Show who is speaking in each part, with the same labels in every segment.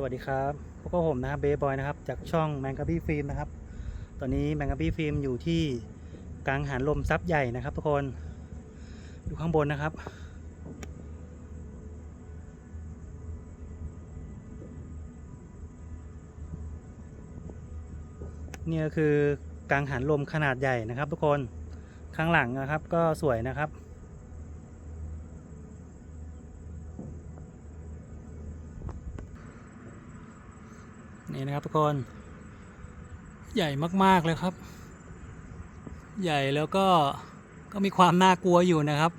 Speaker 1: สวัสดีครับพวกผมนะครับเบย์บอยนะครับ จากช่องแมงกะบี้ฟิล์มนะครับ ตอนนี้แมงกะบี้ฟิล์มอยู่ที่กลางหานลมซับใหญ่นะครับ ทุกคนอยู่ข้างบนนะครับ นี่ก็คือกลางหานลมขนาดใหญ่นะครับ ทุกคนข้างหลังนะครับก็สวยนะครับ นะครับทุกคน ใหญ่มากๆเลยครับ ใหญ่แล้วก็ก็มีความน่ากลัวอยู่นะครับ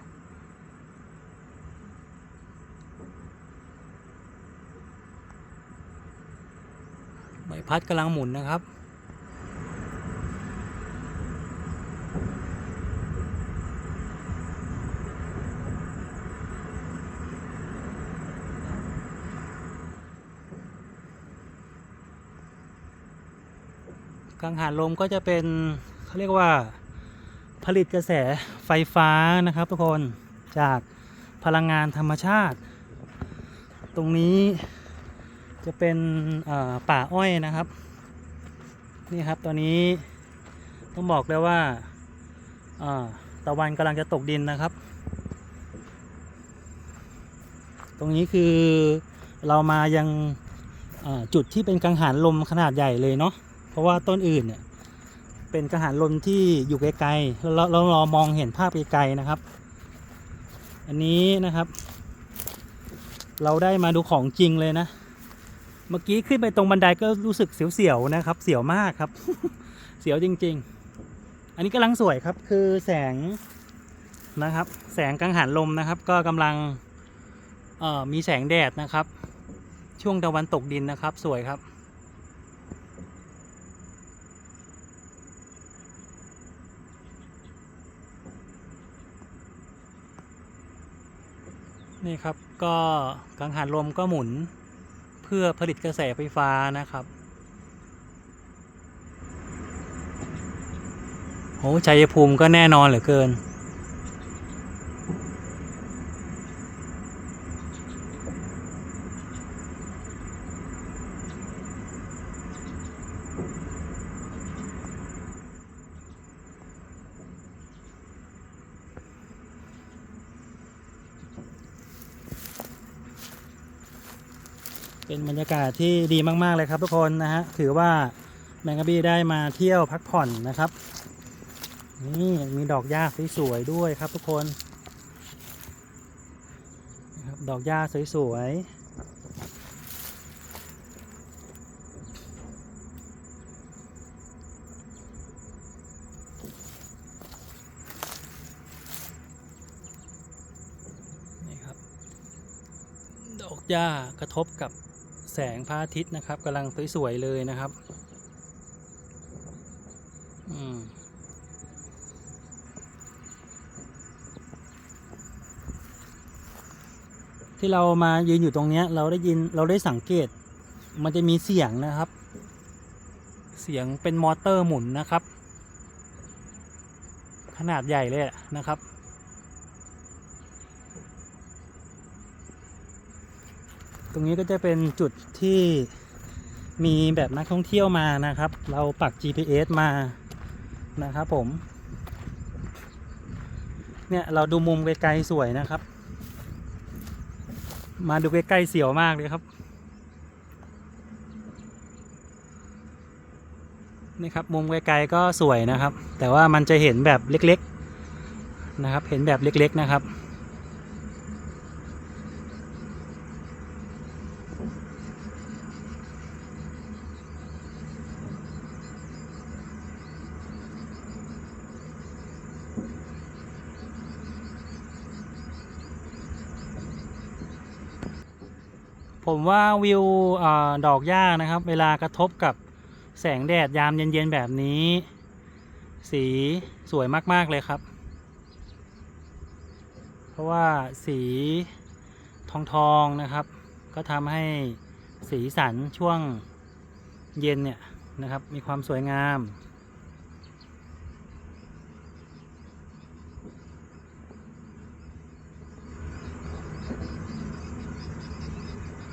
Speaker 1: ใบพัดกำลังหมุนนะครับ กังหันลมก็จะเป็นเขาเรียกว่าผลิตกระแสไฟฟ้านะครับทุกคนจากพลังงานธรรมชาติ ตรงนี้จะเป็นป่าอ้อยนะครับ นี่ครับตอนนี้ต้องบอกเลยว่าตะวันกำลังจะตกดินนะครับ ตรงนี้คือเรามายังจุดที่เป็นกังหันลมขนาดใหญ่เลยเนาะ เพราะว่าต้นอื่นเนี่ยเป็นกระหันลมที่อยู่ไกลๆแล้วเราเราเรามองเห็นภาพไกลๆนะครับ อันนี้นะครับ เราได้มาดูของจริงเลยนะ เมื่อกี้ขึ้นไปตรงบันไดก็รู้สึกเสียวๆนะครับ เสียวมากครับ เสียวจริง ๆ อันนี้กำลังสวยครับคือแสงนะครับ แสงกังหันลมนะครับ ก็กำลังมีแสงแดดนะครับ ช่วงตะวันตกดินนะครับ สวยครับ นี่ครับก็กังหันลมก็หมุนเพื่อผลิตกระแสไฟฟ้านะครับโอ้ชัยภูมิก็แน่นอนเหลือเกิน เป็นบรรยากาศที่ดีมาก ๆ เลยครับทุกคนนะฮะถือว่าแมงกะบี้ได้มาเที่ยวพักผ่อนนะครับ นี่มีดอกหญ้าสวยๆด้วยครับทุกคนดอกหญ้าสวยๆนี่ครับดอกหญ้ากระทบกับ แสงพระอาทิตย์นะครับกำลังสวยๆเลยนะครับอืมที่เรามายืนอยู่ตรงเนี้ยเราได้ยินเราได้สังเกต มันจะมีเสียงนะครับ เสียงเป็นมอเตอร์หมุนนะครับ ขนาดใหญ่เลยนะครับ ตรงนี้ก็จะเป็นจุดที่มีแบบนักท่องเที่ยวมานะครับ เราปัก GPS มานะครับผม เนี่ยเราดูมุมไกลๆสวยนะครับ มาดูใกล้ๆเสียวมากเลยครับนี่ครับมุมไกลๆก็สวยนะครับ แต่ว่ามันจะเห็นแบบเล็กๆนะครับ เห็นแบบเล็กๆนะครับ ผมว่าวิวอดอกหญ้านะครับ เวลากระทบกับแสงแดดยามเย็นๆแบบนี้ สีสวยมากๆเลยครับ เพราะว่าสีทองทองๆนะครับ ก็ทำให้สีสันช่วงเย็นเนี่ยนะครับ มีความสวยงาม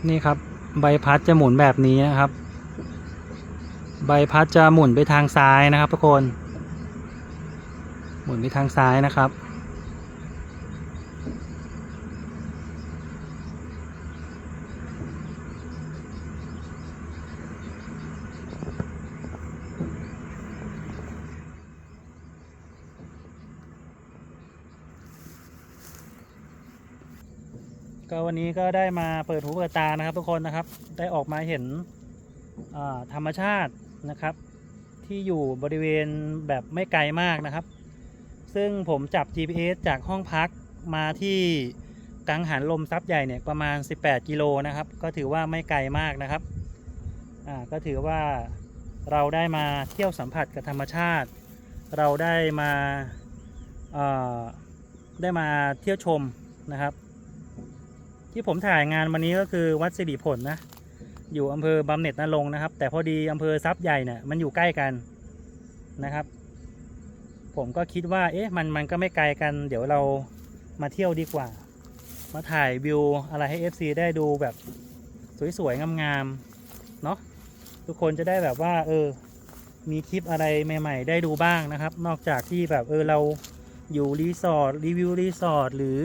Speaker 1: นี่ครับ ใบพัดจะหมุนแบบนี้นะครับ ใบพัดจะหมุนไปทางซ้ายนะครับ ทุกคน หมุนไปทางซ้ายนะครับ ก็วันนี้ก็ได้มาเปิดหูเปิดตานะครับ ทุกคนนะครับ ได้ออกมาเห็นธรรมชาตินะครับ ที่อยู่บริเวณแบบไม่ไกลมากนะครับ ซึ่งผมจับ GPS จากห้องพักมาที่กังหันลมซับใหญ่เนี่ยประมาณ 18 กิโลนะครับ ก็ถือว่าไม่ไกลมากนะครับอ่าก็ถือว่าเราได้มาเที่ยวสัมผัสกับธรรมชาติ เราได้มาได้มาเที่ยวชมนะครับ ที่ผมถ่ายงานวันนี้ก็คือวัดสิริผลนะ อยู่อำเภอบำเหน็จนรงนะครับ แต่พอดีอำเภอทรัพย์ใหญ่เนี่ยมันอยู่ใกล้กันนะครับ ผมก็คิดว่า เอ๊ะมันมันก็ไม่ไกลกัน เดี๋ยวเรามาเที่ยวดีกว่า มาถ่ายวิวอะไรให้ FC ได้ดูแบบสวยๆงามๆเนาะทุกคนจะได้แบบว่า เออ มีคลิปอะไรใหม่ ๆ ได้ดูบ้างนะครับ นอกจากที่แบบเออเราอยู่รีสอร์ทรีวิวรีสอร์ทหรือ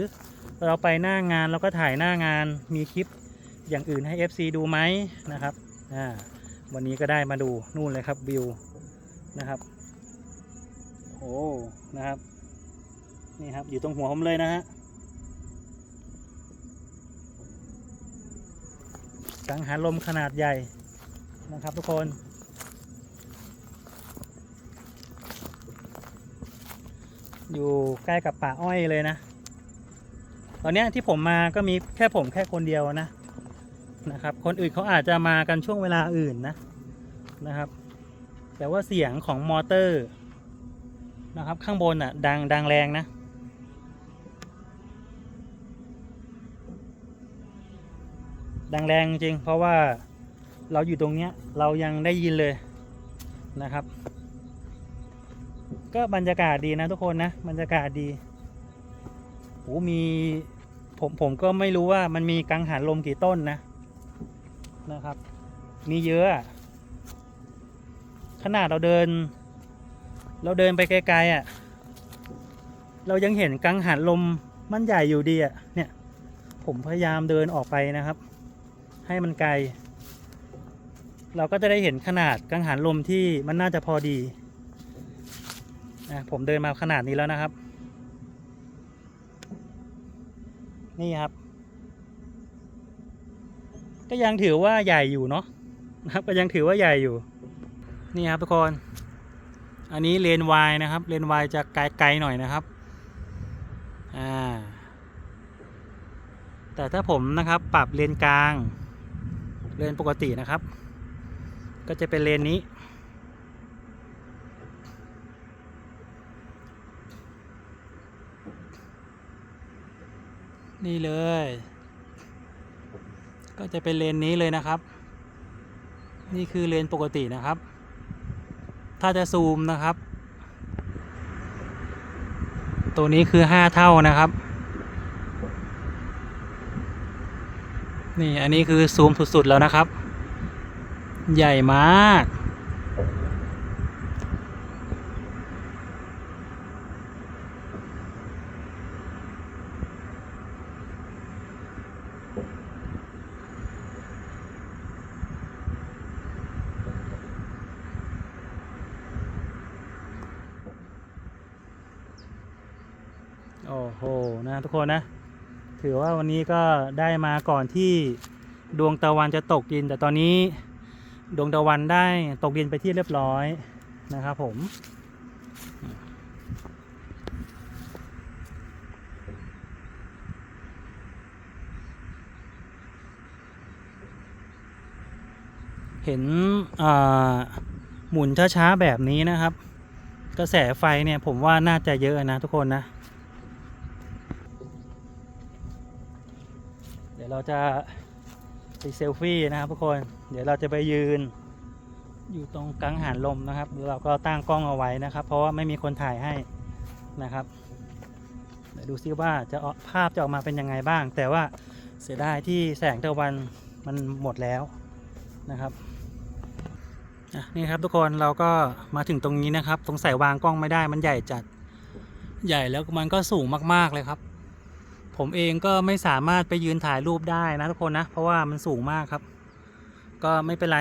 Speaker 1: เราไปหน้างานเราก็ถ่ายหน้างานมีคลิปอย่างอื่นให้ FC ดูไหมนะครับอ่าวันนี้ก็ได้มาดูนู่นเลยครับวิวนะครับโอ้นะครับ นี่ครับอยู่ตรงหัวผมเลยนะฮะกังหันลมขนาดใหญ่นะครับทุกคนอยู่ใกล้กับป่าอ้อยเลยนะ ตอนนี้ที่ผมมาก็มีแค่ผมแค่คนเดียวนะนะครับ คนอื่นเขาอาจจะมากันช่วงเวลาอื่นนะนะครับ แต่ว่าเสียงของมอเตอร์นะครับ ข้างบนอะ ดังดังแรงนะดังแรงจริง เพราะว่าเราอยู่ตรงเนี้ยเรายังได้ยินเลยนะครับ ก็บรรยากาศดีนะทุกคนนะบรรยากาศดี โอ้มีผมผมก็ไม่รู้ว่ามันมีกังหันลมกี่ต้นนะนะครับ มีเยอะขนาดเราเดิน เราเดินไปไกลๆอะ เรายังเห็นกังหันลมมันใหญ่อยู่ดีอะเนี่ย ผมพยายามเดินออกไปนะครับ ให้มันไกล เราก็จะได้เห็นขนาดกังหันลมที่มันน่าจะพอดีนะผมเดินมาขนาดนี้แล้วนะครับ นี่ครับ ก็ยังถือว่าใหญ่อยู่เนาะนะครับก็ยังถือว่าใหญ่อยู่ นี่ครับทุกคน อันนี้เลนวายนะครับเลนวายจะไกลๆหน่อยนะครับอ่าแต่ถ้าผมนะครับปรับเลนกลางเลนปกตินะครับ ก็จะเป็นเลนนี้ นี่เลย ก็จะเป็นเลนนี้เลยนะครับ นี่คือเลนปกตินะครับ ถ้าจะซูมนะครับ ตัวนี้คือ5เท่านะครับ นี่อันนี้คือซูมสุดๆแล้วนะครับ ใหญ่มาก โอ้โหนะทุกคนนะ ถือว่าวันนี้ก็ได้มาก่อนที่ดวงตะวันจะตกดิน แต่ตอนนี้ดวงตะวันได้ตกดินไปที่เรียบร้อยนะครับผมเห็นหมุนช้าๆแบบนี้นะครับ กระแสไฟเนี่ยผมว่าน่าจะเยอะนะทุกคนนะ เราจะไปเซลฟี่นะครับทุกคน เดี๋ยวเราจะไปยืนอยู่ตรงกลางหานลมนะครับ เราก็ตั้งกล้องเอาไว้นะครับ เพราะว่าไม่มีคนถ่ายให้นะครับ เดี๋ยวดูซิว่าจะออกภาพจะออกมาเป็นยังไงบ้าง แต่ว่าเสียดายที่แสงตะวันมันหมดแล้วนะครับนี่ครับทุกคนเราก็มาถึงตรงนี้นะครับสงสัยวางกล้องไม่ได้มันใหญ่จัด ใหญ่แล้วมันก็สูงมากๆเลยครับ ผมเองก็ไม่สามารถไปยืนถ่ายรูปได้นะทุกคนนะ เพราะว่ามันสูงมากครับ ก็ไม่เป็นไร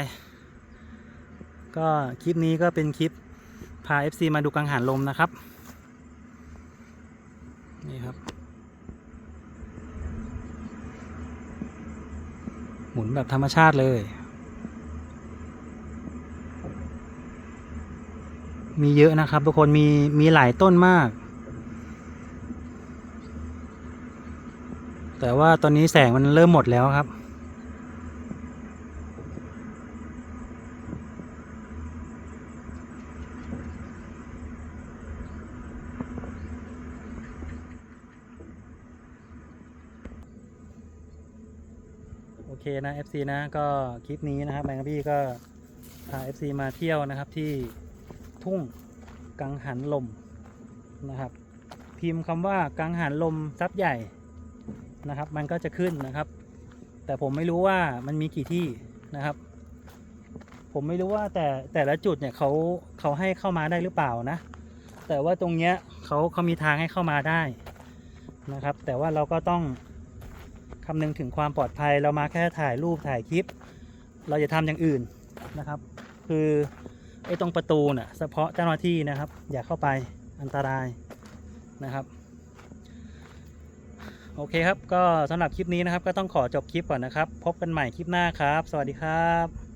Speaker 1: ก็คลิปนี้ก็เป็นคลิปพา FC มาดูกังหันลมนะครับ นี่ครับ หมุนแบบธรรมชาติเลย มีเยอะนะครับทุกคนมีมีหลายต้นมาก แต่ว่าตอนนี้แสงมันเริ่มหมดแล้วครับ โอเคนะ FC นะก็คลิปนี้นะครับแมงกะพี่ก็พา FC มาเที่ยวนะครับที่ทุ่งกังหันลมนะครับ พิมพ์คำว่ากังหันลมซับใหญ่ นะครับ มันก็จะขึ้นนะครับ แต่ผมไม่รู้ว่ามันมีกี่ที่นะครับ ผมไม่รู้ว่าแต่แต่ละจุดเนี่ยเขาเขาให้เข้ามาได้หรือเปล่านะ แต่ว่าตรงเนี้ยเขาเขามีทางให้เข้ามาได้นะครับ แต่ว่าเราก็ต้องคำนึงถึงความปลอดภัยเรามาแค่ถ่ายรูปถ่ายคลิป เราจะทำอย่างอื่นนะครับ คือไอ้ตรงประตูน่ะเฉพาะเจ้าหน้าที่นะครับ อย่าเข้าไปอันตรายนะครับ โอเคครับ ก็สำหรับคลิปนี้นะครับ ก็ต้องขอจบคลิปก่อนนะครับ พบกันใหม่คลิปหน้าครับ สวัสดีครับ